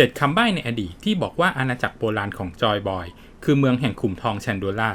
7คำใบ้ในอดีตที่บอกว่าอาณาจักรโบราณของจอยบอย คือเมืองแห่งขุมทองแชนโดล่า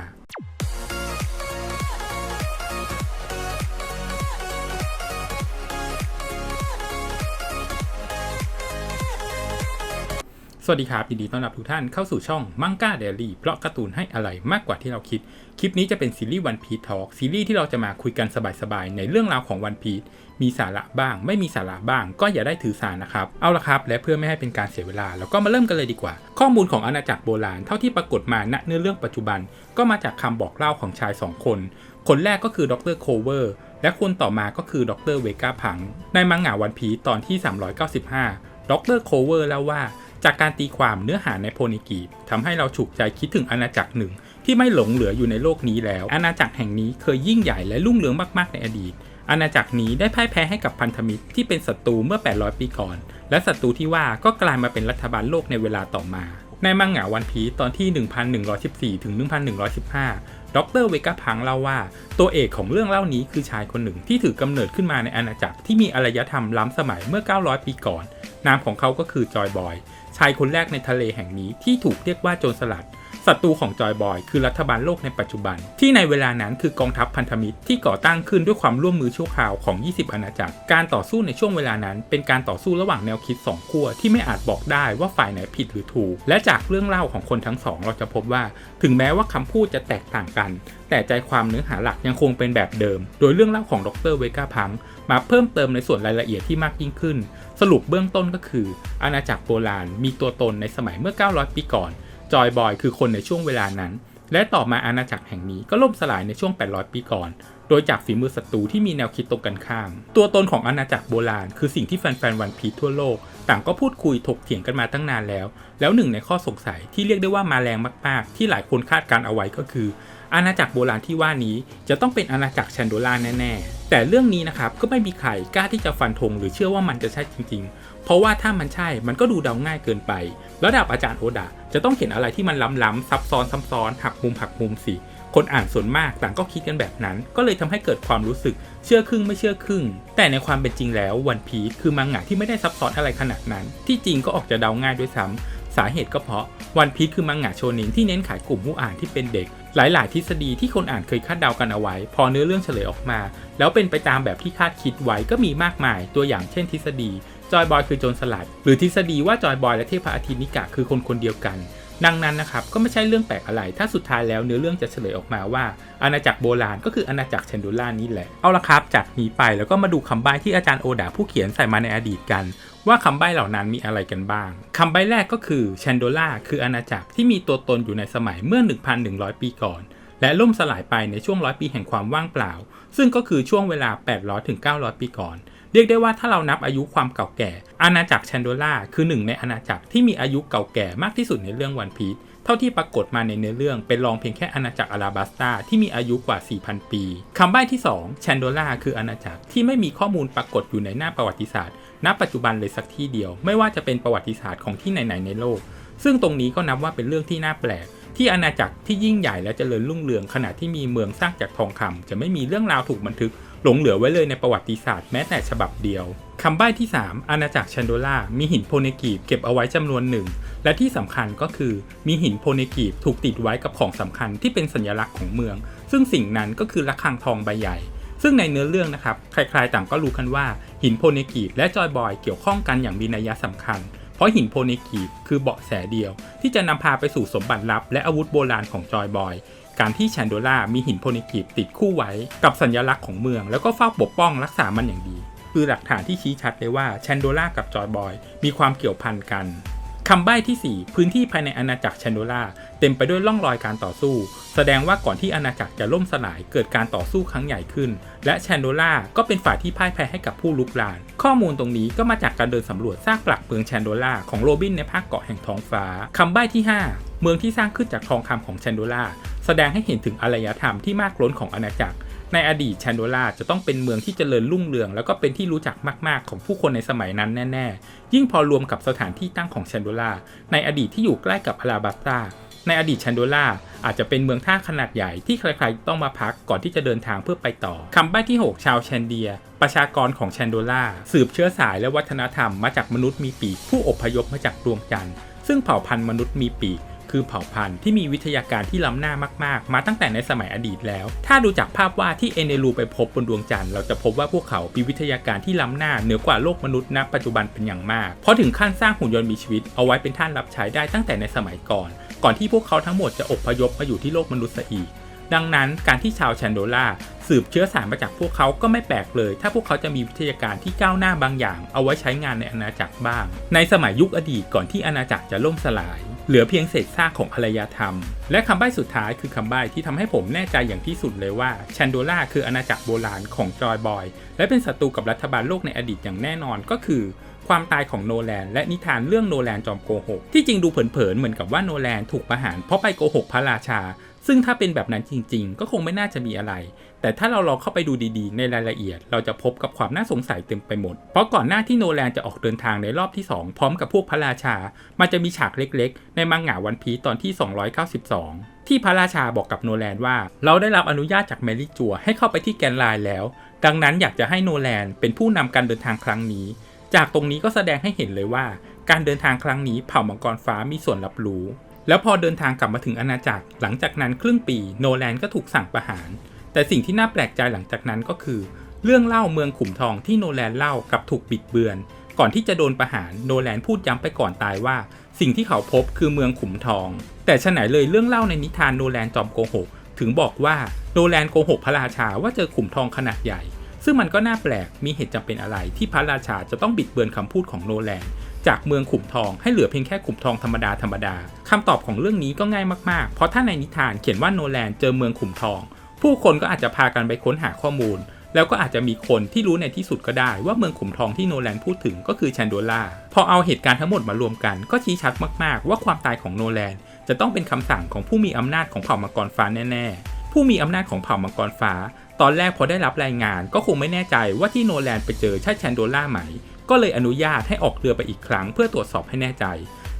สวัสดีครับยินดีต้อนรับทุกท่านเข้าสู่ช่องมังกาเดลี่เพราะการ์ตูนให้อะไรมากกว่าที่เราคิด คลิปนี้จะเป็นซีรีส์วันพี e ทอ l k ซีรีส์ที่เราจะมาคุยกันสบายๆ ในเรื่องราวของวันพี e มีสาระบ้าง ไม่มีสาระบ้าง ก็อย่าได้ถือสานะครับ เอาละครับ และเพื่อไม่ให้เป็นการเสียเวลา เราก็มาเริ่มกันเลยดีกว่า ข้อมูลของอาณาจักรโบราณเท่าที่ปรากฏมาณเนื้อเรื่องปัจจุบัน ก็มาจากคำบอกเล่าของชายสองคน คนแรกก็คือดรโคเวอร์และคนต่อมาก็คือดรเวกาพัง ในมังงะวันพีตอนที่ 395 ดรโคเวอร์เล่าว่า จากการตีความเนื้อหาในโพนิกีทำให้เราฉุกใจคิดถึงอาณาจักรหนึ่ง ที่ไม่หลงเหลืออยู่ในโลกนี้แล้ว อาณาจักรแห่งนี้เคยยิ่งใหญ่และรุ่งเรืองมากๆในอดีต อาณาจักรนี้ได้พ่ายแพ้ให้กับพันธมิตรที่เป็นศัตรูเมื่อ 800 ปีก่อน และศัตรูที่ว่าก็กลายมาเป็นรัฐบาลโลกในเวลาต่อมาในมังงะวันพีตอนที่ 1114 ถึง 1115 ดรเวกาพังเล่าว่า ตัวเอกของเรื่องเล่านี้คือชายคนหนึ่งที่ถือกำเนิดขึ้นมาในอาณาจักรที่มีอารยธรรมล้ำสมัยเมื่อ 900 ปีก่อน นามของเขาก็คือจอยบอย ชายคนแรกในทะเลแห่งนี้ที่ถูกเรียกว่าโจรสลัด ศัตรูของจอยบอยคือรัฐบาลโลกในปัจจุบัน ที่ในเวลานั้นคือกองทัพพันธมิตรที่ก่อตั้งขึ้นด้วยความร่วมมือชั่วคราวของ 20 อาณาจักร การต่อสู้ในช่วงเวลานั้น เป็นการต่อสู้ระหว่างแนวคิดสองขั้วที่ไม่อาจบอกได้ว่าฝ่ายไหนผิดหรือถูก และจากเรื่องเล่าของคนทั้งสองเราจะพบว่า ถึงแม้ว่าคำพูดจะแตกต่างกัน แต่ใจความเนื้อหาหลักยังคงเป็นแบบเดิม โดยเรื่องเล่าของดรเวกาพังมาเพิ่มเติมในส่วนรายละเอียดที่มากยิ่งขึ้น สรุปเบื้องต้นก็คือ อาณาจักรโบราณมีตัวตนในสมัยเมื่อ 900 ปีก่อน จอยบอยคือคนในช่วงเวลานั้น และต่อมาอาณาจักรแห่งนี้ก็ล่มสลายในช่วง 800 ปีก่อน โดยจากฝีมือศัตรูที่มีแนวคิดตรงกันข้าม ตัวตนของอาณาจักรโบราณ คือสิ่งที่แฟนๆวันพีทั่วโลก ต่างก็พูดคุยถกเถียงกันมาตั้งนานแล้ว แล้วหนึ่งในข้อสงสัยที่เรียกได้ว่ามาแรงมาก ๆ ที่หลายคนคาดการเอาไว้ก็คือ อาณาจักรโบราณที่ว่านี้จะต้องเป็นอาณาจักรแชนโดล่าแน่ๆ แต่เรื่องนี้นะครับก็ไม่มีใครกล้าที่จะฟันธงหรือเชื่อว่ามันจะใช่จริงๆ เพราะว่าถ้ามันใช่มันก็ดูเดาง่ายเกินไปแล้วดาบอาจารย์โอดาจะต้องเห็นอะไรที่มันล้ำๆซับซ้อนซับซ้อนหักมุมหักมุมสิ คนอ่านส่วนมากต่างก็คิดกันแบบนั้น ก็เลยทำให้เกิดความรู้สึกเชื่อครึ่งไม่เชื่อครึ่ง แต่ในความเป็นจริงแล้ววันพีซคือมังงะที่ไม่ได้ซับซ้อนอะไรขนาดนั้น ที่จริงก็ออกจะเดาง่ายด้วยซ้ำ สาเหตุก็เพราะวันพีซคือมังงะโชนินที่เน้นขายกลุ่มผู้อ่านที่เป็นเด็ก หลาย ๆ ทฤษฎีที่คนอ่านเคยคาดเดากันเอาไว้ พอเนื้อเรื่องเฉลยออกมา แล้วเป็นไปตามแบบที่คาดคิดไว้ก็มีมากมาย ตัวอย่างเช่นทฤษฎีจอยบอยคือโจรสลัด หรือทฤษฎีว่าจอยบอยและเทพอาทิตย์นิกะคือคนคนเดียวกัน ดังนั้นนะครับก็ไม่ใช่เรื่องแปลกอะไร ถ้าสุดท้ายแล้วเนื้อเรื่องจะเฉลยออกมาว่า อาณาจักรโบราณก็คืออาณาจักรเชนดูล่านี่แหละ เอาละครับ จากนี้ไปแล้วก็มาดูคำใบ้ที่อาจารย์โอดาผู้เขียนใส่มาในอดีตกัน ว่าคำใบ้เหล่านั้นมีอะไรกันบ้างคำใบ้แรกก็คือเชนดูล่าคืออาณาจักรที่มีตัวตนอยู่ในสมัยเมื่อ 1,100 ปีก่อน และล่มสลายไปในช่วงร้อยปีแห่งความว่างเปล่า ซึ่งก็คือช่วงเวลา 800ถึง900 ปีก่อน เรียกได้ว่าถ้าเรานับอายุความเก่าแก่ อาณาจักรแชนโดล่าคือหนึ่งในอาณาจักรที่มีอายุเก่าแก่มากที่สุดในเรื่องวันพีซเท่าที่ปรากฏมาในเนื้อเรื่องเป็นรองเพียงแค่อาณาจักรอาราบัสตาที่มีอายุกว่า 4,000 ปีคำใบ้ที่2แชนโดล่าคืออาณาจักรที่ไม่มีข้อมูลปรากฏอยู่ในหน้าประวัติศาสตร์ ณ ปัจจุบันเลยสักที่เดียว ไม่ว่าจะเป็นประวัติศาสตร์ของที่ไหนๆในโลก ซึ่งตรงนี้ก็นับว่าเป็นเรื่องที่น่าแปลก ที่อาณาจักรที่ยิ่งใหญ่และเจริญรุ่งเรืองขณะที่มีเมืองสร้างจากทองคำจะไม่มีเรื่องราวถูกบันทึก หลงเหลือไว้เลยในประวัติศาสตร์แม้แต่ฉบับเดียวคำใบ้ที่ 3 อาณาจักรแชนโดล่ามีหินโพเนกีบเก็บเอาไว้จำนวนหนึ่ง และที่สำคัญก็คือมีหินโพเนกีบถูกติดไว้กับของสำคัญที่เป็นสัญลักษณ์ของเมือง ซึ่งสิ่งนั้นก็คือระฆังทองใบใหญ่ซึ่งในเนื้อเรื่องนะครับ ใครๆต่างก็รู้กันว่า หินโพเนกีบและจอยบอยเกี่ยวข้องกันอย่างมีนัยสำคัญ เพราะหินโพเนกีบคือเบาะแสเดียว ที่จะนำพาไปสู่สมบัติลับ และอาวุธโบราณของจอยบอย การที่แชนโดล่ามีหินโพเนกีบติดคู่ไว้ กับสัญลักษณ์ของเมือง แล้วก็เฝ้าปกป้องรักษามันอย่างดี คือหลักฐานที่ชี้ชัดเลยว่าแชนโดล่ากับจอยบอย มีความเกี่ยวพันกันคำใบ้ที่ 4 พื้นที่ภายในอาณาจักรแชนโดล่าเต็มไปด้วยร่องรอยการต่อสู้ แสดงว่าก่อนที่อาณาจักรจะล่มสลายเกิดการต่อสู้ครั้งใหญ่ขึ้น และแชนโดล่าก็เป็นฝ่ายที่พ่ายแพ้ให้กับผู้ลุกลาน ข้อมูลตรงนี้ก็มาจากการเดินสำรวจซากปลักเมืองแชนโดล่าของโรบินในภาคเกาะแห่งท้องฟ้าคำใบ้ที่ 5 เมืองที่สร้างขึ้นจากทองคำของแชนโดล่าแสดงให้เห็นถึงอารยธรรมที่มากล้นของอาณาจักรในอดีตแชนโดล่าจะต้องเป็นเมืองที่เจริญรุ่งเรือง แล้วก็เป็นที่รู้จักมากๆ ของผู้คนในสมัยนั้นแน่ ๆ ยิ่งพอรวมกับสถานที่ตั้งของแชนโดล่าในอดีตที่อยู่ใกล้กับอาราบัสตา ในอดีตชันโดล่าอาจจะเป็นเมืองท่าขนาดใหญ่ที่ใครๆต้องมาพักก่อนที่จะเดินทางเพื่อไปต่อคำใบ้ที่ 6 ชาวแชนเดีย ประชากรของแชนโดล่าสืบเชื้อสายและวัฒนธรรมมาจากมนุษย์มีปีกผู้อพยพมาจากดวงจันทร์ซึ่งเผ่าพันธุ์มนุษย์มีปีก คือเผ่าพันธุ์ที่มีวิทยาการที่ล้ำหน้ามากๆ มาตั้งแต่ในสมัยอดีตแล้ว ถ้าดูจากภาพวาดที่เอเนรูไปพบบนดวงจันทร์เราจะพบว่าพวกเขามีวิทยาการที่ล้ำหน้าเหนือกว่าโลกมนุษย์ณปัจจุบันเป็นอย่างมาก เพราะถึงขั้นสร้างหุ่นยนต์มีชีวิตเอาไว้เป็นท่านรับใช้ได้ตั้งแต่ในสมัยก่อน ก่อนที่พวกเขาทั้งหมดจะอพยพมาอยู่ที่โลกมนุษย์ซะอีก ดังนั้นการที่ชาวแชนโดล่าสืบเชื้อสายมาจากพวกเขาก็ไม่แปลกเลย ถ้าพวกเขาจะมีวิทยาการที่ก้าวหน้าบางอย่าง เอาไว้ใช้งานในอาณาจักรบ้าง ในสมัยยุคอดีตก่อนที่อาณาจักรจะล่มสลาย เหลือเพียงเศษซากของอารยธรรม และคำใบ้สุดท้ายคือคำใบ้ที่ทำให้ผมแน่ใจอย่างที่สุดเลยว่าแชนโดล่าคืออาณาจักรโบราณของจอยบอย และเป็นศัตรูกับรัฐบาลโลกในอดีตอย่างแน่นอนก็คือความตายของโนแลนและนิทานเรื่องโนแลนจอมโกหก ที่จริงดูเผินๆเหมือนกับว่าโนแลนถูกประหารเพราะไปโกหกพระราชา ซึ่งถ้าเป็นแบบนั้นจริง ๆ ก็คงไม่น่าจะมีอะไร แต่ถ้าเราลองเข้าไปดูดีๆ ในรายละเอียด เราจะพบกับความน่าสงสัยเต็มไปหมด เพราะก่อนหน้าที่โนแลนจะออกเดินทางในรอบที่ 2 พร้อมกับพวกพระราชา มันจะมีฉากเล็กๆ ในมังงะวันพีตอนที่ 292 ที่พระราชาบอกกับโนแลนว่า เราได้รับอนุญาตจากแมรี่จัวให้เข้าไปที่แกนไลน์แล้ว ดังนั้นอยากจะให้โนแลนเป็นผู้นำการเดินทางครั้งนี้ จากตรงนี้ก็แสดงให้เห็นเลยว่า การเดินทางครั้งนี้เผ่ามังกรฟ้ามีส่วนรับรู้ แล้วพอเดินทางกลับมาถึงอาณาจักร หลังจากนั้นครึ่งปีโนแลนก็ถูกสั่งประหาร แต่สิ่งที่น่าแปลกใจหลังจากนั้นก็คือ เรื่องเล่าเมืองขุมทองที่โนแลนเล่ากลับถูกบิดเบือน ก่อนที่จะโดนประหารโนแลนพูดย้ำไปก่อนตายว่า สิ่งที่เขาพบคือเมืองขุมทอง แต่ฉะไหนเลยเรื่องเล่าในนิทานโนแลนจอมโกหกถึงบอกว่าโนแลนโกหกพระราชาว่าเจอขุมทองขนาดใหญ่ ซึ่งมันก็น่าแปลกมีเหตุจำเป็นอะไรที่พระราชาจะต้องบิดเบือนคำพูดของโนแลน จากเมืองขุมทองให้เหลือเพียงแค่ขุมทองธรรมดาธรรมดาคำตอบของเรื่องนี้ก็ง่ายมากๆ เพราะถ้าในนิทานเขียนว่าโนแลนเจอเมืองขุมทอง ผู้คนก็อาจจะพากันไปค้นหาข้อมูล แล้วก็อาจจะมีคนที่รู้ในที่สุดก็ได้ว่าเมืองขุมทองที่โนแลนพูดถึงก็คือแชนโดล่าพอเอาเหตุการณ์ทั้งหมดมารวมกันก็ชี้ชัดมากๆ ว่าความตายของโนแลนจะต้องเป็นคำสั่งของผู้มีอำนาจของเผ่ามังกรฟ้าแน่ๆ ผู้มีอำนาจของเผ่ามังกรฟ้า ตอนแรกพอได้รับรายงานก็คงไม่แน่ใจว่าที่โนแลนไปเจอใช่แชนโดล่าไหม ก็เลยอนุญาตให้ออกเรือไปอีกครั้งเพื่อตรวจสอบให้แน่ใจ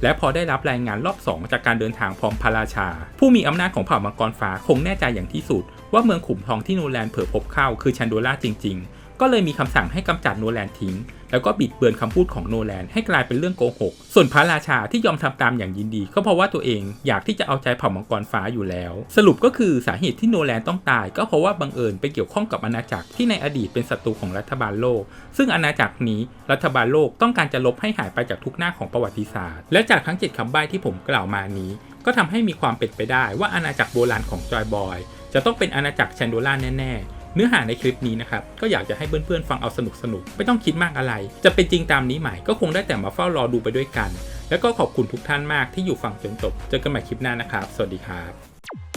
และพอได้รับรายงานรอบ 2 จากการเดินทางพร้อมพระราชา ผู้มีอำนาจของเผ่ามังกรฟ้าคงแน่ใจอย่างที่สุด ว่าเมืองขุมทองที่โนแลนเผยพบเข้าคือชันโดล่าจริง ๆ ก็เลยมีคำสั่งให้กำจัดโนแลนทิ้ง แล้วก็บิดเบือนคำพูดของโนแลนให้กลายเป็นเรื่องโกหก ส่วนพระราชาที่ยอมทำตามอย่างยินดี ก็เพราะว่าตัวเองอยากที่จะเอาใจเผ่ามังกรฟ้าอยู่แล้ว สรุปก็คือสาเหตุที่โนแลนต้องตาย ก็เพราะว่าบังเอิญไปเกี่ยวข้องกับอาณาจักรที่ในอดีตเป็นศัตรูของรัฐบาลโลก ซึ่งอาณาจักรนี้รัฐบาลโลกต้องการจะลบให้หายไปจากทุกหน้าของประวัติศาสตร์ และจากทั้งเจ็ดคำใบ้ที่ผมกล่าวมานี้ ก็ทำให้มีความเป็นไปได้ว่าอาณาจักรโบราณของจอยบอยจะต้องเป็นอาณาจักรแชนโดล่าแน่ๆ เนื้อหาในคลิปนี้นะครับ ก็อยากจะให้เพื่อนๆฟังเอาสนุกสนุกๆไม่ต้องคิดมากอะไร จะเป็นจริงตามนี้ไหมก็คงได้แต่มาเฝ้ารอดูไปด้วยกัน แล้วก็ขอบคุณทุกท่านมากที่อยู่ฟังจนจบ เจอกันใหม่คลิปหน้านะครับ สวัสดีครับ